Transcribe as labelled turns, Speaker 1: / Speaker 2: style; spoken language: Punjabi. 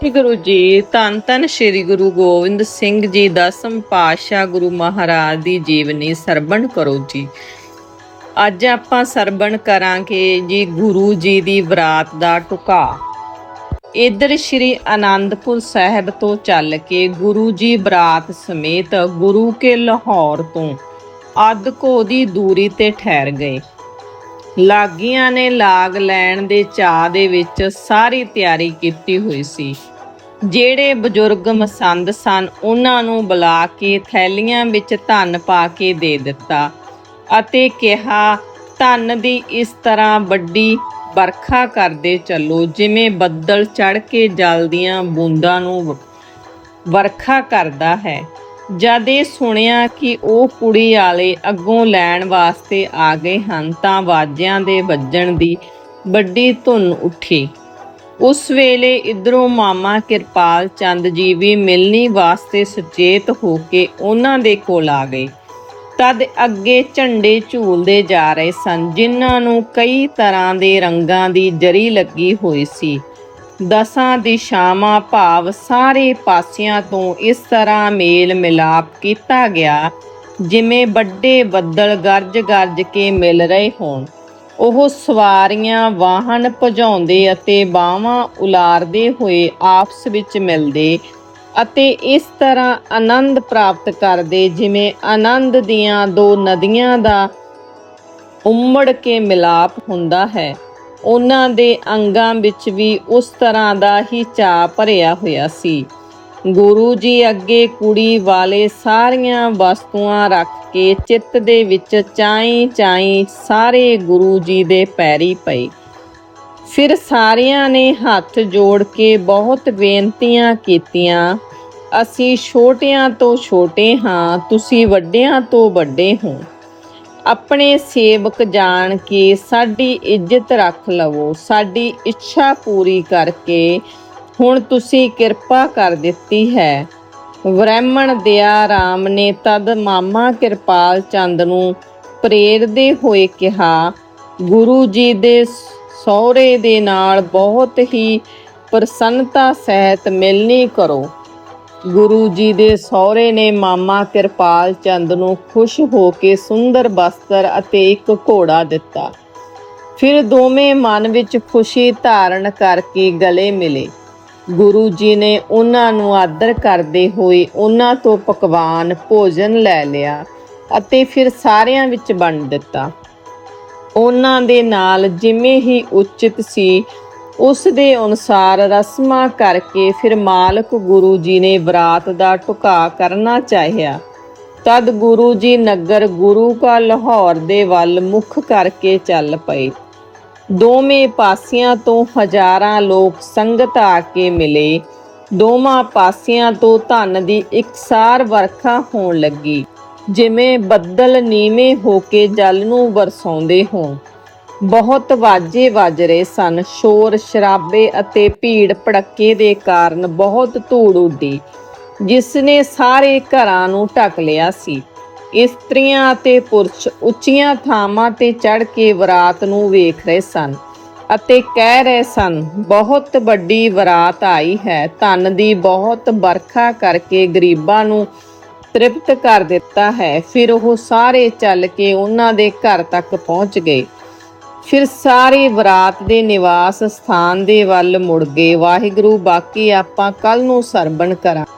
Speaker 1: ਸ੍ਰੀ ਗੁਰੂ ਜੀ, ਧੰਨ ਧੰਨ ਸ੍ਰੀ ਗੁਰੂ ਗੋਬਿੰਦ ਸਿੰਘ ਜੀ ਦਸਮ ਪਾਤਸ਼ਾਹ ਗੁਰੂ ਮਹਾਰਾਜ ਦੀ ਜੀਵਨੀ ਸਰਵਣ ਕਰੋ ਜੀ। ਅੱਜ ਆਪਾਂ ਸਰਵਣ ਕਰਾਂਗੇ ਜੀ ਗੁਰੂ ਜੀ ਦੀ ਬਰਾਤ ਦਾ ਟੁਕਾ। ਇਧਰ ਸ਼੍ਰੀ ਆਨੰਦਪੁਰ ਸਾਹਿਬ ਤੋਂ ਚੱਲ ਕੇ ਗੁਰੂ ਜੀ ਬਰਾਤ ਸਮੇਤ ਗੁਰੂ ਕੇ ਲਾਹੌਰ ਤੋਂ ਅੱਧ ਕੋ ਦੀ ਦੂਰੀ ਤੇ ਠਹਿਰ ਗਏ। ਲਾਗੀਆਂ ਨੇ ਲਾਗ ਲੈਣ ਦੇ ਚਾਹ ਦੇ ਵਿੱਚ ਸਾਰੀ ਤਿਆਰੀ ਕੀਤੀ ਹੋਈ ਸੀ। ਜਿਹੜੇ ਬਜ਼ੁਰਗ ਮਸੰਦ ਸਨ, ਉਹਨਾਂ ਨੂੰ ਬੁਲਾ ਕੇ ਥੈਲੀਆਂ ਵਿੱਚ ਧਨ ਪਾ ਕੇ ਦੇ ਦਿੱਤਾ ਅਤੇ ਕਿਹਾ, ਧਨ ਦੀ ਇਸ ਤਰ੍ਹਾਂ ਵੱਡੀ ਵਰਖਾ ਕਰਦੇ ਚੱਲੋ, ਜਿਵੇਂ ਬੱਦਲ ਚੜ ਕੇ ਜਲ ਦੀਆਂ ਬੂੰਦਾਂ ਨੂੰ ਵਰਖਾ ਕਰਦਾ ਹੈ। ਜਦ ਇਹ ਸੁਣਿਆ ਕਿ ਉਹ ਕੁੜੀ ਵਾਲੇ ਅੱਗੋਂ ਲੈਣ ਵਾਸਤੇ ਆ ਗਏ ਹਨ ਤਾਂ ਵਾਜਿਆਂ ਦੇ ਵੱਜਣ ਦੀ ਵੱਡੀ ਧੁਨ ਉੱਠੀ। ਉਸ ਵੇਲੇ ਇਧਰੋਂ ਮਾਮਾ ਕਿਰਪਾਲ ਚੰਦ ਜੀ ਵੀ ਮਿਲਣੀ ਵਾਸਤੇ ਸੁਚੇਤ ਹੋ ਕੇ ਉਹਨਾਂ ਦੇ ਕੋਲ ਆ ਗਏ। ਤਦ ਅੱਗੇ ਝੰਡੇ ਝੂਲਦੇ ਜਾ ਰਹੇ ਸਨ, ਜਿਨ੍ਹਾਂ ਨੂੰ ਕਈ ਤਰ੍ਹਾਂ ਦੇ ਰੰਗਾਂ ਦੀ ਜਰੀ ਲੱਗੀ ਹੋਈ ਸੀ। ਦਸਾਂ ਦਿਸ਼ਾਵਾਂ ਭਾਵ ਸਾਰੇ ਪਾਸਿਆਂ ਤੋਂ ਇਸ ਤਰ੍ਹਾਂ ਮੇਲ ਮਿਲਾਪ ਕੀਤਾ ਗਿਆ, ਜਿਵੇਂ ਵੱਡੇ ਬੱਦਲ ਗਰਜ-ਗਰਜ ਕੇ ਮਿਲ ਰਹੇ ਹੋਣ। ਉਹ ਸਵਾਰੀਆਂ ਵਾਹਨ ਭਜਾਉਂਦੇ ਅਤੇ ਬਾਹਾਂ ਉਲਾਰਦੇ ਹੋਏ ਆਪਸ ਵਿੱਚ ਮਿਲਦੇ ਅਤੇ ਇਸ ਤਰ੍ਹਾਂ ਆਨੰਦ ਪ੍ਰਾਪਤ ਕਰਦੇ, ਜਿਵੇਂ ਆਨੰਦ ਦੀਆਂ ਦੋ ਨਦੀਆਂ ਦਾ ਉਮੜ ਕੇ ਮਿਲਾਪ ਹੁੰਦਾ ਹੈ। ਉਹਨਾਂ ਦੇ ਅੰਗਾਂ ਵਿੱਚ ਵੀ ਉਸ ਤਰ੍ਹਾਂ ਦਾ ਹੀ ਚਾਅ ਭਰਿਆ ਹੋਇਆ ਸੀ। ਗੁਰੂ ਜੀ ਅੱਗੇ ਕੁੜੀ ਵਾਲੇ ਸਾਰੀਆਂ ਵਸਤੂਆਂ ਰੱਖ ਕੇ ਚਿੱਤ ਦੇ ਵਿੱਚ ਚਾਈ ਚਾਈ ਸਾਰੇ ਗੁਰੂ ਜੀ ਦੇ ਪੈਰੀ ਪਏ। ਫਿਰ ਸਾਰਿਆਂ ਨੇ ਹੱਥ ਜੋੜ ਕੇ ਬਹੁਤ ਬੇਨਤੀਆਂ ਕੀਤੀਆਂ, ਅਸੀਂ ਛੋਟਿਆਂ ਤੋਂ ਛੋਟੇ ਹਾਂ, ਤੁਸੀਂ ਵੱਡਿਆਂ ਤੋਂ ਵੱਡੇ ਹੋ। ਆਪਣੇ ਸੇਵਕ ਜਾਣ ਕੇ ਸਾਡੀ ਇੱਜ਼ਤ ਰੱਖ ਲਵੋ, ਸਾਡੀ ਇੱਛਾ ਪੂਰੀ ਕਰਕੇ ਹੁਣ ਤੁਸੀਂ ਕਿਰਪਾ ਕਰ ਦਿੱਤੀ ਹੈ। ਬ੍ਰਾਹਮਣ ਦਿਆ ਰਾਮ ਨੇ ਤਦ ਮਾਮਾ ਕਿਰਪਾਲ ਚੰਦ ਨੂੰ ਪ੍ਰੇਰਦੇ ਹੋਏ ਕਿਹਾ, ਗੁਰੂ ਜੀ ਦੇ ਸਹੁਰੇ ਦੇ ਨਾਲ ਬਹੁਤ ਹੀ ਪ੍ਰਸੰਨਤਾ ਸਹਿਤ ਮਿਲਣੀ ਕਰੋ। ਗੁਰੂ ਜੀ ਦੇ ਸਹੁਰੇ ਨੇ ਮਾਮਾ ਕਿਰਪਾਲ ਚੰਦ ਨੂੰ ਖੁਸ਼ ਹੋ ਕੇ ਸੁੰਦਰ ਬਸਤਰ ਅਤੇ ਇੱਕ ਘੋੜਾ ਦਿੱਤਾ। ਫਿਰ ਦੋਵੇਂ ਮਨ ਵਿੱਚ ਖੁਸ਼ੀ ਧਾਰਨ ਕਰਕੇ ਗਲੇ ਮਿਲੇ। ਗੁਰੂ ਜੀ ਨੇ ਉਹਨਾਂ ਨੂੰ ਆਦਰ ਕਰਦੇ ਹੋਏ ਉਹਨਾਂ ਤੋਂ ਪਕਵਾਨ, ਭੋਜਨ ਲੈ ਲਿਆ ਅਤੇ ਫਿਰ ਸਾਰਿਆਂ ਵਿੱਚ ਵੰਡ ਦਿੱਤਾ। ਉਹਨਾਂ ਦੇ ਨਾਲ ਜਿਵੇਂ ਹੀ ਉਚਿਤ ਸੀ ਉਸ ਦੇ ਅਨੁਸਾਰ ਰਸਮਾਂ ਕਰਕੇ ਫਿਰ ਮਾਲਕ ਗੁਰੂ ਜੀ ਨੇ ਬਰਾਤ ਦਾ ਟੁਕਾ ਕਰਨਾ ਚਾਹਿਆ। ਤਦ ਗੁਰੂ ਜੀ ਨਗਰ ਗੁਰੂ ਕਾ ਲਾਹੌਰ ਦੇ ਵੱਲ ਮੁਖ ਕਰਕੇ ਚੱਲ ਪਏ। ਦੋਵੇਂ ਪਾਸਿਆਂ ਤੋਂ ਹਜ਼ਾਰਾਂ ਲੋਕ ਸੰਗਤ ਆ ਕੇ ਮਿਲੇ। ਦੋਵਾਂ ਪਾਸਿਆਂ ਤੋਂ ਧਨ ਦੀ ਇਕਸਾਰ ਵਰਖਾ ਹੋਣ ਲੱਗੀ। ਜਿਵੇਂ ਬੱਦਲ ਨੀਵੇਂ ਹੋ ਕੇ ਜਲ ਨੂੰ ਵਰਸਾਉਂਦੇ ਹੋਣ। ਬਹੁਤ ਵਾਜੇ ਵੱਜ ਰਹੇ ਸਨ। ਸ਼ੋਰ ਸ਼ਰਾਬੇ ਅਤੇ ਭੀੜ ਭੜੱਕੇ ਦੇ ਕਾਰਨ ਬਹੁਤ ਧੂੜ ਉੱਡੀ ਜਿਸ ਨੇ ਸਾਰੇ ਘਰਾਂ ਨੂੰ ਢੱਕ ਲਿਆ ਸੀ। ਇਸਤਰੀਆਂ ਅਤੇ ਪੁਰਸ਼ ਉੱਚੀਆਂ ਥਾਵਾਂ ਤੇ ਚੜ ਕੇ ਬਰਾਤ ਨੂੰ ਵੇਖ ਰਹੇ ਸਨ ਅਤੇ ਕਹਿ ਰਹੇ ਸਨ, ਬਹੁਤ ਵੱਡੀ ਬਰਾਤ ਆਈ ਹੈ। ਧਨ ਦੀ ਬਹੁਤ ਵਰਖਾ ਕਰਕੇ ਗਰੀਬਾਂ ਨੂੰ ਤ੍ਰਿਪਤ ਕਰ ਦਿੱਤਾ ਹੈ। ਫਿਰ ਉਹ ਸਾਰੇ ਚੱਲ ਕੇ ਉਹਨਾਂ ਦੇ ਘਰ ਤੱਕ ਪਹੁੰਚ ਗਏ। ਫਿਰ ਸਾਰੇ ਬਰਾਤ ਦੇ ਨਿਵਾਸ ਸਥਾਨ ਦੇ ਵੱਲ ਮੁੜ ਗਏ। ਵਾਹਿਗੁਰੂ, ਬਾਕੀ ਆਪਾਂ ਕੱਲ ਨੂੰ ਸਰਵਣ ਕਰਾਂ